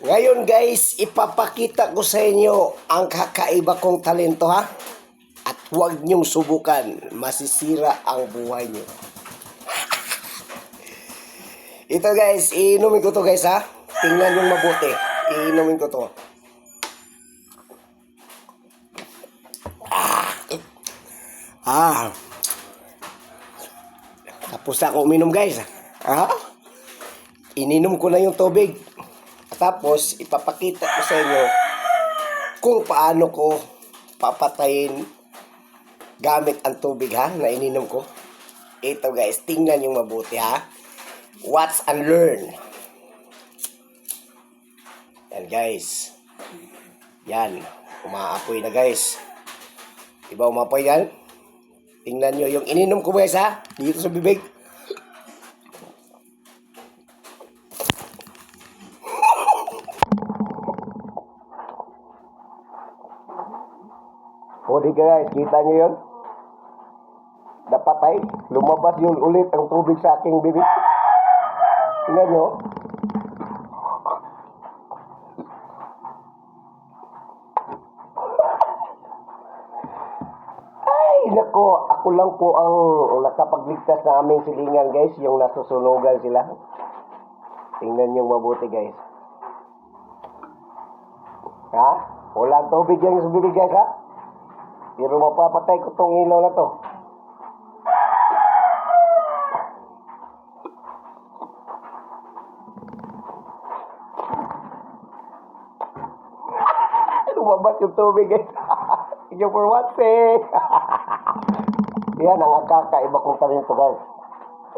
Ngayon guys, ipapakita ko sa inyo ang kakaiba kong talento ha. At huwag niyong subukan, masisira ang buhay niyo. Ito guys, iinumin ko to guys ha. Tingnan yung mabuti. Iinumin ko to. Ah. Ah. Tapos ako uminom guys. Ha? Ininom ko na yung tubig. Tapos, ipapakita ko sa inyo kung paano ko papatayin gamit ang tubig ha, na ininom ko. Ito guys, tingnan yung mabuti ha. Watch and learn. Yan guys. Yan. Umaapoy na guys. Diba umapoy yan? Tingnan nyo yung ininom ko guys ha. Dito sa bibig. O di guys, kita nyo yun? Napatay. Lumabas yun ulit ang tubig sa aking bibig. Tingnan nyo. Ay, nako, ako lang po ang nakapagligtas ng aming silingan guys, yung nasusunugan sila. Tingnan nyo mabuti guys. Ha? Walang tubig yan sa bibig guys ha? Pero mapapatay ko tong ilaw na to. Lumabas yung tubig guys. Thank you for watching. Yan ang kakaiba kong talento guys.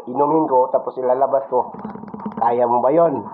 Inumin ko tapos ilalabas ko. Kaya mo ba yon?